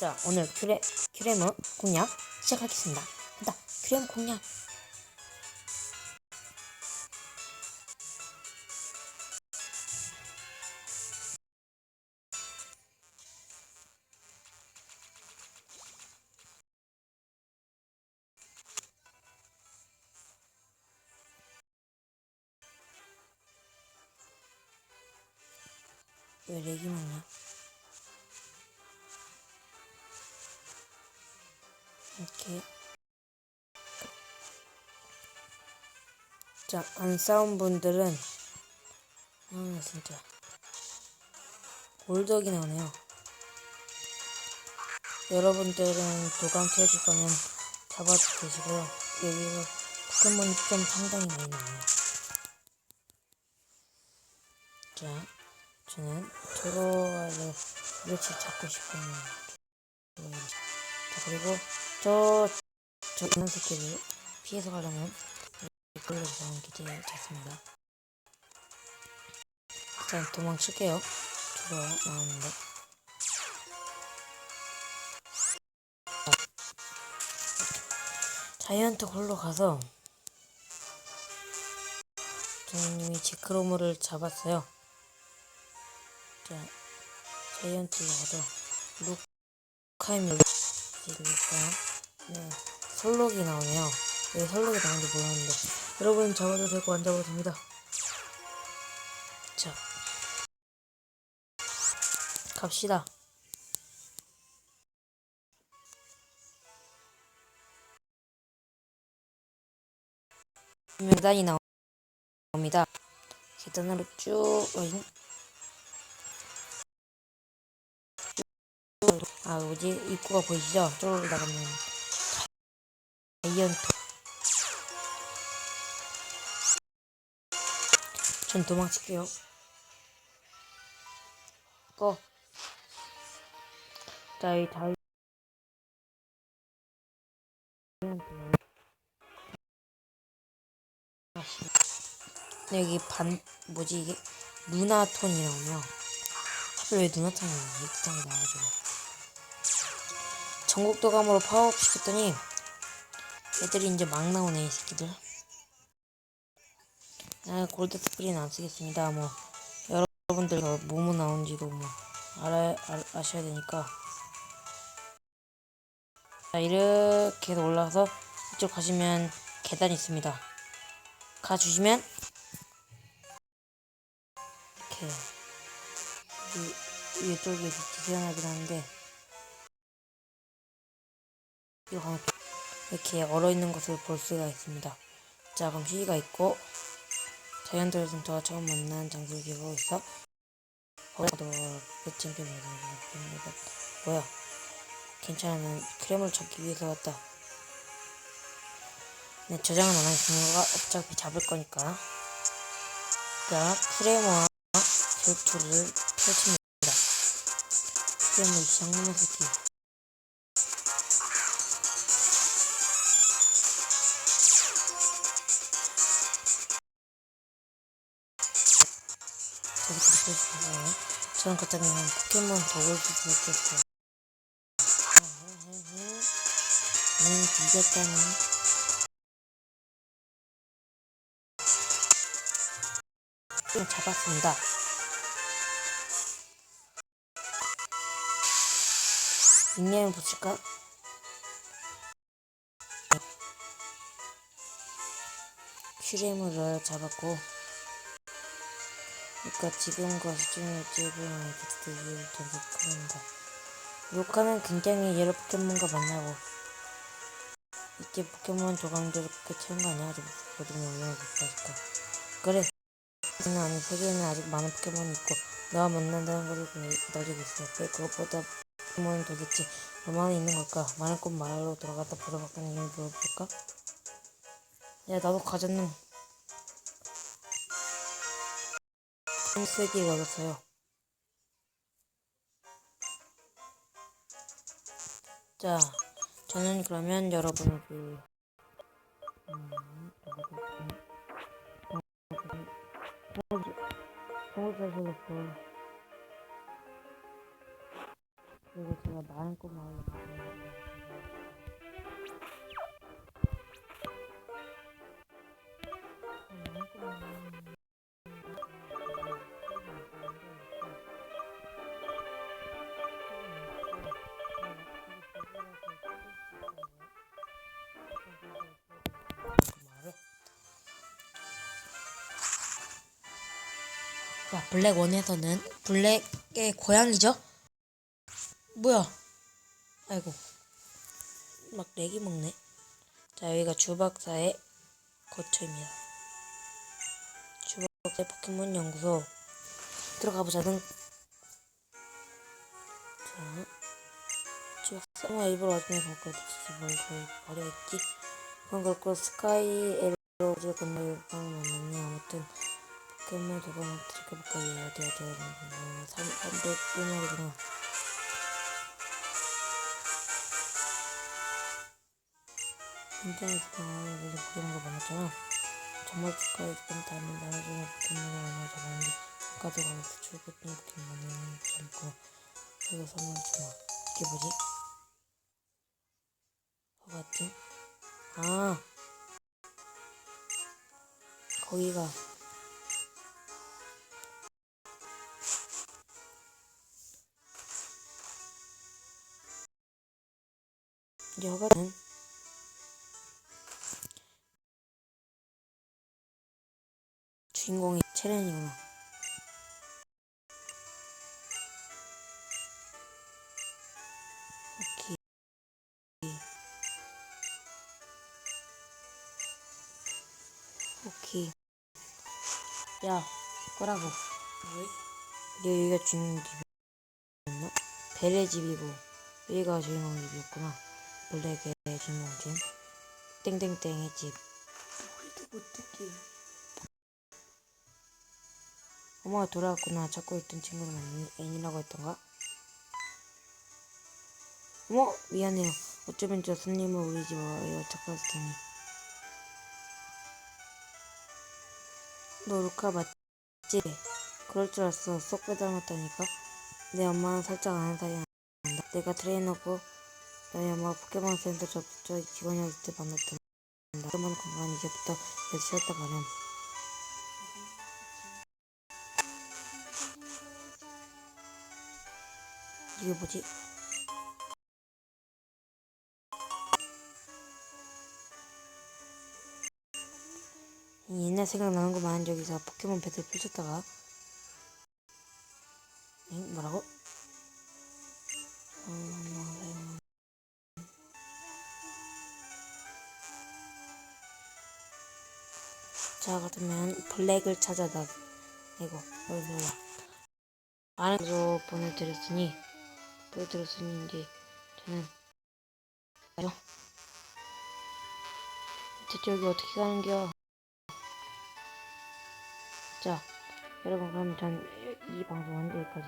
자, 오늘 큐레, 큐레무 공략 시작하겠습니다. 간다, 큐레무 공략. 왜 렉이 많냐? 이렇게 자, 안 싸운 분들은 아, 진짜 올덕이 나오네요. 여러분들은 도감 캐줄 거면 잡아도 되시고요. 여기가 포켓몬이 좀 상당히 많이 나와요. 자, 저는 트로아를 이렇게 잡고 싶어요. 자, 그리고 저, 저 있는 새끼를 피해서 가려면 이걸로 저는 기대 잡습니다. 일단 도망칠게요. 트로아 나왔는데. 자이언트 홀로 가서 저님이 제크로모를 잡았어요. 자, 자이언트로 가서 루카임을 지를까요? 네, 설록이 나오네요. 왜 설록이 나오는지 몰랐는데 여러분 잡아도 되고 됩니다. 자, 갑시다. 계단이 나옵니다. 계단으로 쭉 어잉? 아 뭐지 입구가 보이시죠? 저기로 나가면 자 이언트. 전 도망칠게요. 꺼. 자, 이 자이언트 여기 반 뭐지 이게? 루나톤이 나오며 하필 왜 루나톤이 나오지? 이상이 나와가지고. 전국 도감으로 파워업 시켰더니 애들이 이제 막 나오네 이 새끼들 아 골드 스프린 안 쓰겠습니다 뭐 여러분들 뭐뭐 나온지도 뭐 알아, 알, 아셔야 되니까 자 이렇게 올라가서 이쪽 가시면 계단 있습니다 가주시면 이렇게 이, 이쪽에 디자인하긴 하는데 이거 가면 이렇게 얼어있는 것을 볼 수가 있습니다. 자 그럼 시기가 있고 자이언트 센터가 처음 만난 기록하고 있어 거기도 champion 뭐야 괜찮으면 크렘을 잡기 위해서 왔다 네, 저장은 안 하겠습니다. 어차피 잡을 거니까. 자, 크레모와 결투를 펼칩니다. 크레모 이 장놈의 새끼. 저는 그렇다면 포켓몬 덕을 줄 수밖에 없어요. 응, 뒤졌다니. 좀 잡았습니다. 닉네임 붙일까? 큐레무를 잡았고 그러니까 지금과 수준의 제보는 비슷하게 전속합니다. 루카는 굉장히 여러 포켓몬과 만나고 이제 포켓몬 도감도 이렇게 채운 거 아니야? 아직 모든 영역이 있으니까 그래 세계는 아닌 세계에는 아직 많은 포켓몬이 있고 너와 만난다는 것을 기다리고 있어. 왜 그것보다 포켓몬은 도대체 얼마나 있는 걸까? 많은 꽃 마을로 들어갔다 보러봤다는 이유를 물어볼까? 야 나도 가졌는 큰 세기를 얻었어요. 자, 저는 그러면 여러분을 그 음, 동물사슬로서 그리고 제가 많은 꿈을 알려드리는 자, 블랙 원에서는 블랙의 고양이죠? 뭐야? 아이고. 막 내기 먹네. 자, 여기가 주박사의 거처입니다. 주박사의 포켓몬 연구소. 들어가 보자는. 자, 주박사가 일부러 와중에 볼 거야. 진짜 뭘, 뭘 버려있지? 그건 그렇고, 스카이 에로즈 건너를 만났네. 아무튼, 포켓몬 도감을 들어볼까? 얘 어디, 어디, 어디, 300분이구나. 인터넷에서 요즘 보는 거 많았잖아. 정말 축하해 조금 닮은 나눠주는 포켓몬을 만나 잡았는데 아까도 가면서 출근했던 포켓몬을 잡고 그래서 선물 주마. 이게 뭐지? 허가증? 아 거기가 허가증 주인공이 체렌이구나. 오케이. 오케이. 야, 꺼라고. 왜? 여기가 주인공 집이었나? 벨의 집이고, 여기가 주인공 집이었구나. 블랙의 집. 땡땡땡의 집. 머리도 못 듣게. 엄마가 돌아왔구나. 찾고 있던 친구는 애니라고 했던가? 어머, 미안해요. 어쩌면 저 손님을 우리 집 와요. 착각했더니. 너 루카 맞지? 그럴 줄 알았어. 쏙 빼닮았다니까. 내 엄마는 살짝 아는 사이 안다. 내가 트레이너고 너희 엄마가 포켓몬 센터 접저 직원이었을 때 만났던 포켓몬 공간 이제부터 쉬었다 가렴. 이게 뭐지? 이 옛날 생각나는 거 많은 적이서 포켓몬 배틀 펼쳤다가 엥? 뭐라고? 음, 자 그러면 블랙을 찾아다 이거 여기 몰라. 거 보내드렸으니 보여드렸으니 이제 저는 가요. 대체 여기 어떻게 가는겨? 자 여러분 그럼 전 이 방송은 여기까지